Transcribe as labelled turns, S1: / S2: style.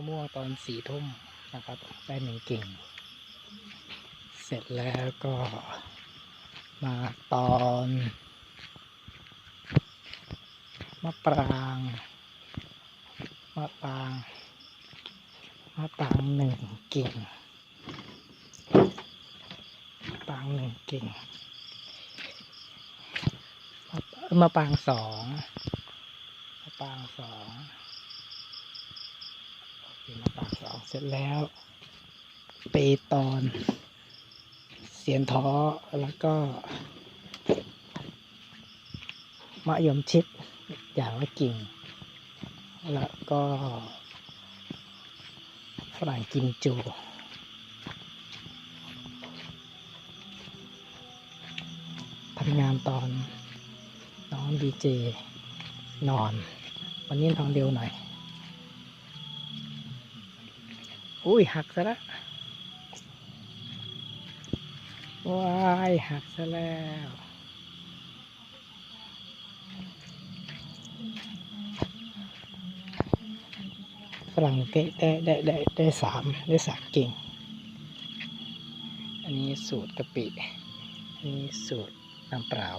S1: ะม่วงตอนสี่ทุ่มนะครับ ได้หนึ่งกิ่ง เสร็จแล้วก็มาตอนมะปรางมะปรางมะปรางหนึ่งกิ่งมะปรางหนึ่งกิ่งมะมะปรางสองมะปรางสอง เคมะปรางสองเสร็จแล้วเปตอนเสียนท้อแล้วก็มะยมชิดอย่างละกิ่ง แล้วก็ฝรั่งกิมจูทำงานตอนน้องดีเจนอน วันนี้นอนเร็วหน่อย อุ้ยหักซะละว้ายหักซะแล้วฝรั่งได้ได้ได้ได้ได้สามได้สามเก่ง อันนี้สูตรกะปิ อันนี้สูตรน้ำเปล่า